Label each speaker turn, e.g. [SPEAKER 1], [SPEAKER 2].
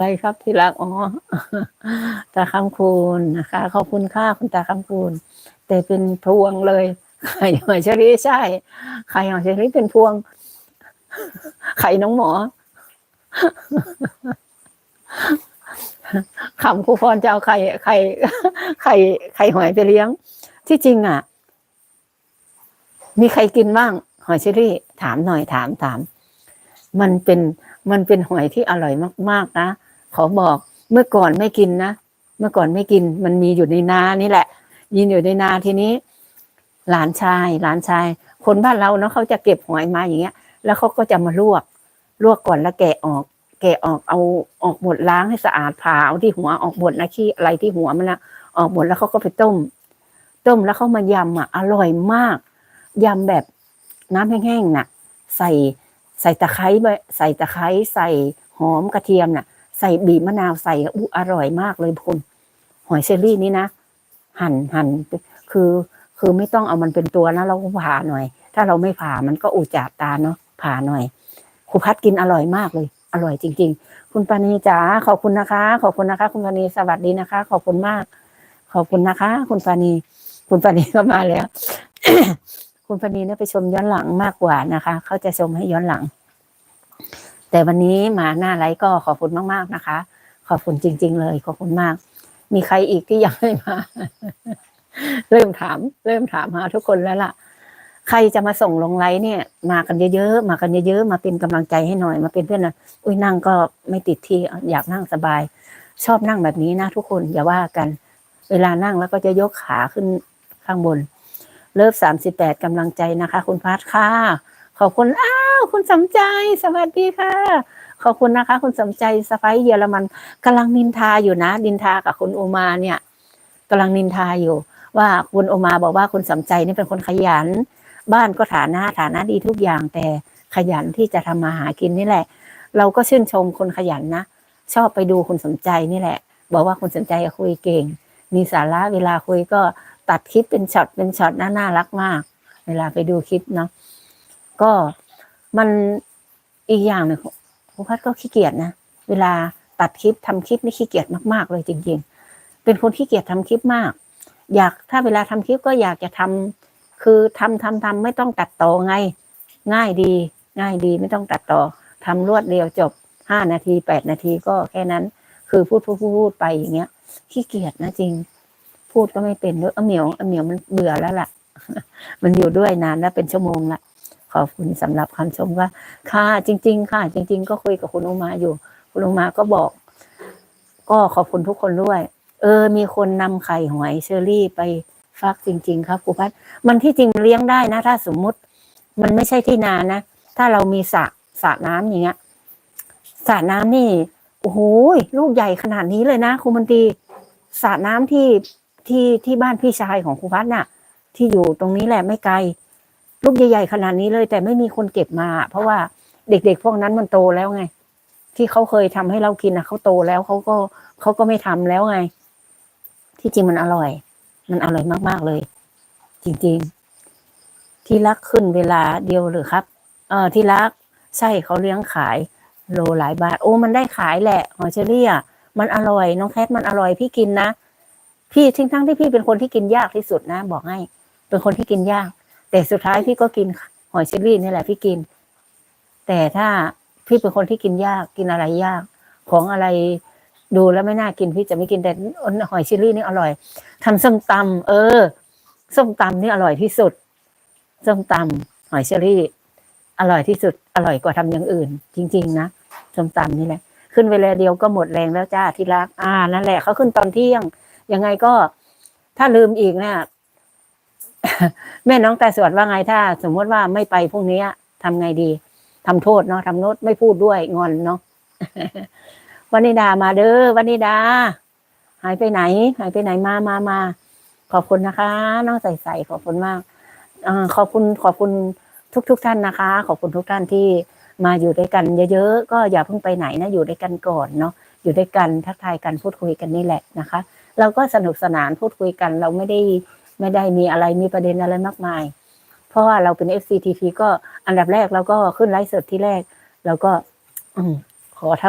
[SPEAKER 1] อะไรครับที่รักอ๋อตาคำคูณนะคะ ขอบคุณค่ะคุณตาคำคูณแต่เป็นพวงเลยไข่หอยเชอรี่ใช่ไข่หอยเชอรี่เป็นพวง ไข่น้องหมอขำครูพรจะเอาไข่ไข่ไข่ไข่หอยไปเลี้ยง ที่จริงอะ มีใครกินบ้าง หอยเชอรี่ถามหน่อยถามถาม มันเป็นมันเป็นหอยที่อร่อยมาก ๆ นะ เขอบอกเมื่อก่อนไม่กินนะ เมื่อก่อนไม่กิน มันมีอยู่ในนานี่แหละ ยินอยู่ในนาทีนี้ หลานชาย หลานชาย คนบ้านเราเนาะเขาจะเก็บหอยมาอย่างเงี้ย แล้วเขาก็จะมาลวก ลวกก่อนแล้วแกะออก แกะออกเอาออกหมดล้างให้สะอาดผ่าเอาที่หัวออกหมดนะขี้อะไรที่หัวมันนะออกหมดแล้วเขาก็ไปต้ม ต้มแล้วเขามายำอะอร่อยมากยำแบบน้ำแห้งๆน่ะ ใส่ใส่ตะไคร้ใบใส่ตะไคร้ใส่หอมกระเทียมน่ะ ใส่บีบมะนาวใส่อู้อร่อยมากเลยคุณหอยเชอรี่นี่นะ หั่นหั่นคือ คือไม่ต้องเอามันเป็นตัวนะเราก็ผ่าหน่อย ถ้าเราไม่ผ่ามันก็อุจจาตาเนาะผ่าหน่อยครูพัดกินอร่อยมากเลย อร่อยจริง ๆ คุณปานีจ๋าขอบคุณนะคะ ขอบคุณนะคะ คุณปานีสวัสดีนะคะ ขอบคุณมาก ขอบคุณนะคะ คุณปานีคุณปานีก็มาแล้ว คุณปานีเนี่ยไปชมย้อนหลังมากกว่านะคะ เขาจะชมให้ย้อนหลัง แต่วันนี้มาหน้าไลฟ์ก็ขอบคุณมากๆนะคะ ขอบคุณจริง ๆ เลย ขอบคุณมาก มีใครอีกที่ยังไม่มา เริ่มถาม เริ่มถามหาทุกคนแล้วล่ะ ใครจะมาส่งลงไลฟ์เนี่ย มากันเยอะๆมากันเยอะๆมาเป็นกำลังใจให้หน่อยมาเป็นเพื่อนนะอุ้ยนั่งก็ไม่ติดที่อยากนั่งสบาย ชอบนั่งแบบนี้นะทุกคนอย่าว่ากัน เวลานั่งแล้วก็จะยกขาขึ้นข้างบน เลิฟสามสิบแปดกำลังใจนะคะ คุณพัทค่ะขอบคุณอ้า วคุณสมใจสวัสดีค่ะขอบคุณนะคะ คุณสมใจสไปซ์เยอรมันกำลังนินทาอยู่นะนินทากับคุณโอมาเนี่ยกำลังนินทาอยู่ ว่าคุณโอมาบอกว่าคุณสมใจนี่เป็นคนขยัน บ้านก็ฐานะฐานะดีทุกอย่างแต่ขยันที่จะทำมาหากินนี่แหละ เราก็ชื่นชมคนขยันนะชอบไปดูคุณสมใจนี่แหละ บอกว่าคุณสมใจคุยเก่ง มีสาระเวลาคุยก็ตัดคลิปเป็นช็อตเป็นช็อตน่าน่ารักมาก เวลาไปดูคลิปเนาะก็ มันอีกอย่างหนึ่งครูพัดก็ขี้เกียจนะ เวลาตัดคลิปทำคลิปนี่ขี้เกียจมากๆ เลยจริง ๆ เป็นคนขี้เกียจทำคลิปมาก อยากถ้าเวลาทำคลิปก็อยากจะทำคือทำทำทำไม่ต้องตัดต่อไง ง่ายดี ง่ายดีไม่ต้องตัดต่อทำรวดเดียวจบห้านาทีแปดนาทีก็แค่นั้น คือพูดพูดพูดพูดไปอย่างเงี้ยขี้เกียจนะจริง พูดก็ไม่เป็นด้วยเอเหมียวเอเหมียวมันเบื่อแล้วล่ะ มันอยู่ด้วยนานแล้วเป็นชั่วโมงละ ขอบคุณสำหรับคำชมว่า ค่ะจริง ๆ ค่ะ จริง ๆ ก็คุยกับคุณอุมาอยู่ คุณอุมาก็บอก ก็ขอบคุณทุกคนด้วย เออ มีคนนำไข่หอยเชอรี่ไปฟักจริง ๆ ครับครูพัดมันที่จริงเลี้ยงได้นะ ถ้าสมมุติ มันไม่ใช่ที่นานะ ถ้าเรามีสระสระน้ำอย่างเงี้ยสระน้ำนี่โอ้โหลูกใหญ่ขนาดนี้เลยนะครูมันตรีสระน้ำที่ที่ที่บ้านพี่ชายของครูพัดน่ะ ที่อยู่ตรงนี้แหละไม่ไกล ลูกใหญ่ๆขนาดนี้เลย แต่ไม่มีคนเก็บมา เพราะว่าเด็กๆพวกนั้นมันโตแล้วไง ที่เขาเคยทำให้เรากินนะเขาโตแล้วเขาก็เขาก็ไม่ทำแล้วไง ที่จริงมันอร่อย มันอร่อยมากๆเลย จริงๆ ที่รักขึ้นเวลาเดียวหรือครับ เออที่รักใช่เขาเลี้ยงขายโลหลายบาท โอ้ มันได้ขายแหละหอยเชอรี่อะมันอร่อย น้องแคทมันอร่อยพี่กินนะ พี่ทิ้งทั้งที่พี่เป็นคนที่กินยากที่สุดนะ บอกให้ เป็นคนที่กินยาก แต่สุดท้ายพี่ก็กินหอยเชอรี่นี่แหละพี่กิน แต่ถ้าพี่เป็นคนที่กินยากกินอะไรยาก ของอะไรดูแล้วไม่น่ากินพี่จะไม่กินแต่หอยเชอรี่นี่อร่อยทำส้มตำเออส้มตำนี่อร่อยที่สุดส้มตำหอยเชอรี่อร่อยที่สุดอร่อยกว่าทำอย่างอื่น จริง ๆ นะส้มตำนี่แหละ ขึ้นเวลาเดียวก็หมดแรงแล้วจ้าที่รักอ่านั่นแหละเขาขึ้นตอนเที่ยงยังไงก็ถ้าลืมอีกเนี่ย แม่น้องแต่สวดว่าไงถ้า สมมติว่าไม่ไปพรุ่งนี้ทำไงดีทำโทษเนาะทำโน้ตไม่พูดด้วยงอนเนาะวันนิดามาเด้อวันนิดา หายไปไหน หายไปไหนมามามาขอบคุณนะคะ น้องใส่ใส่ขอบคุณมากอ่าขอบคุณขอบคุณทุกทุกท่านนะคะ ขอบคุณทุกท่านที่มาอยู่ด้วยกันเยอะๆก็อย่าเพิ่งไปไหนนะอยู่ด้วยกันก่อนเนาะอยู่ด้วยกันทักทายกันพูดคุยกันนี่แหละนะคะ เราก็สนุกสนานพูดคุยกันเราไม่ได้ ไม่ได้มีอะไรมีประเด็นอะไรมากมาย เพราะว่าเราเป็น FCTP ก็อันดับแรกเราก็ขึ้นไลฟ์สดที่แรกเราก็อขอท